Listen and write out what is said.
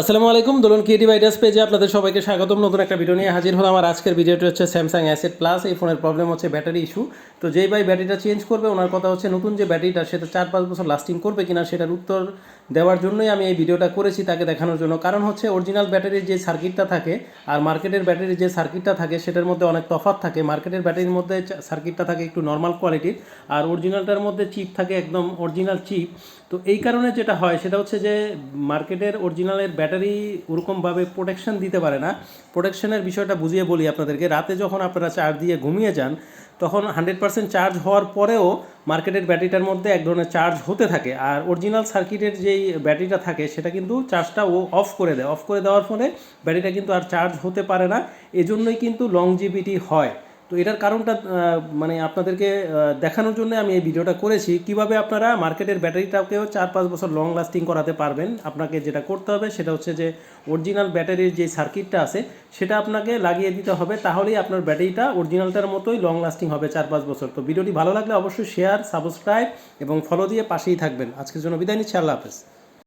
আসসালামু আলাইকুম, দোলন creative ideas পেজে আপনাদের সবাইকে স্বাগতম। নতুন একটা ভিডিও নিয়ে হাজির হলাম। আমার আজকের ভিডিওটি হচ্ছে স্যামসাং অ্যাসেট প্লাস এই ফোনের প্রবলেম হচ্ছে ব্যাটারি ইস্যু তো যেই ভাই ব্যাটারিটা চেঞ্জ করবে, ওনার কথা হচ্ছে নতুন যে ব্যাটারিটা সেটা চার পাঁচ বছর লাস্টিং করবে কিনা, সেটার উত্তর দেওয়ার জন্যই আমি এই ভিডিওটা করেছি তাকে দেখানোর জন্য। কারণ হচ্ছে অরিজিনাল ব্যাটারির যে সার্কিটটা থাকে আর মার্কেটের ব্যাটারির যে সার্কিটটা থাকে, সেটার মধ্যে অনেক তফাৎ থাকে। মার্কেটের ব্যাটারির মধ্যে সার্কিটটা থাকে একটু নর্মাল কোয়ালিটির আর অরিজিনালটার মধ্যে চিপ থাকে একদম অরিজিনাল চিপ তো এই কারণে যেটা হয়, সেটা হচ্ছে যে মার্কেটের অরিজিনালের ব্যাটারি ওরকমভাবে প্রোটেকশন দিতে পারে না। প্রোটেকশনের বিষয়টা বুঝিয়ে বলি আপনাদেরকে। রাতে যখন আপনারা চার্জ দিয়ে ঘুমিয়ে যান, তখন হান্ড্রেড পার্সেন্ট চার্জ হওয়ার পরেও মার্কেটের ব্যাটারিটার মধ্যে এক ধরনের চার্জ হতে থাকে আর অরিজিনাল সার্কিটের যেই ব্যাটারিটা থাকে সেটা কিন্তু চার্জটা ও অফ করে দেয়। অফ করে দেওয়ার ফলে ব্যাটারিটা কিন্তু আর চার্জ হতে পারে না। এজন্যই কিন্তু লংজিভিটি হয়। তো এটার কারণটা মানে আপনাদেরকে দেখানোর জন্য আমি এই ভিডিওটা করেছি। কীভাবে আপনারা মার্কেটের ব্যাটারিটাকেও চার পাঁচ বছর লং লাস্টিং করাতে পারবেন, আপনাকে যেটা করতে হবে সেটা হচ্ছে যে অরিজিনাল ব্যাটারির যে সার্কিটটা আছে, সেটা আপনাকে লাগিয়ে দিতে হবে, তাহলেই আপনার ব্যাটারিটা অরিজিনালটার মতোই লং লাস্টিং হবে চার পাঁচ বছর। তো ভিডিওটি ভালো লাগলে অবশ্যই শেয়ার সাবস্ক্রাইব এবং ফলো দিয়ে পাশেই থাকবেন। আজকের জন্য বিদায় নিচ্ছি, আল্লাহ হাফেজ।